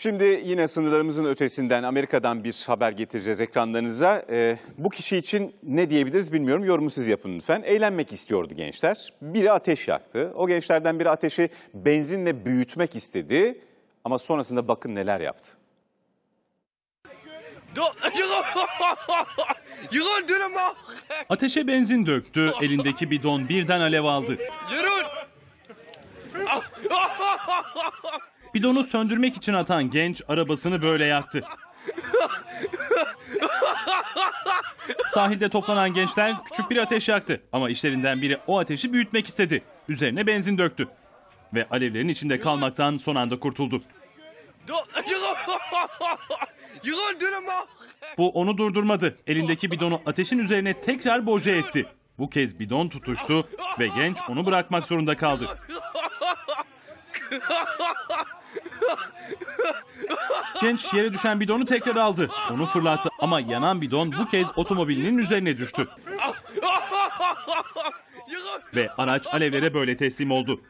Şimdi yine sınırlarımızın ötesinden Amerika'dan bir haber getireceğiz ekranlarınıza. Ee, bu kişi için ne diyebiliriz bilmiyorum. Yorumu siz yapın lütfen. Eğlenmek istiyordu gençler. Biri ateş yaktı. O gençlerden biri ateşi benzinle büyütmek istedi. Ama sonrasında bakın neler yaptı. Ateşe benzin döktü. Elindeki bidon birden alev aldı. Yürün! Bidonu söndürmek için atan genç arabasını böyle yaktı. Sahilde toplanan gençler küçük bir ateş yaktı ama işlerinden biri o ateşi büyütmek istedi. Üzerine benzin döktü ve alevlerin içinde kalmaktan son anda kurtuldu. Bu onu durdurmadı. Elindeki bidonu ateşin üzerine tekrar boca etti. Bu kez bidon tutuştu ve genç onu bırakmak zorunda kaldı. Genç yere düşen bidonu tekrar aldı. Onu fırlattı ama yanan bidon bu kez otomobilinin üzerine düştü. Ve araç alevlere böyle teslim oldu.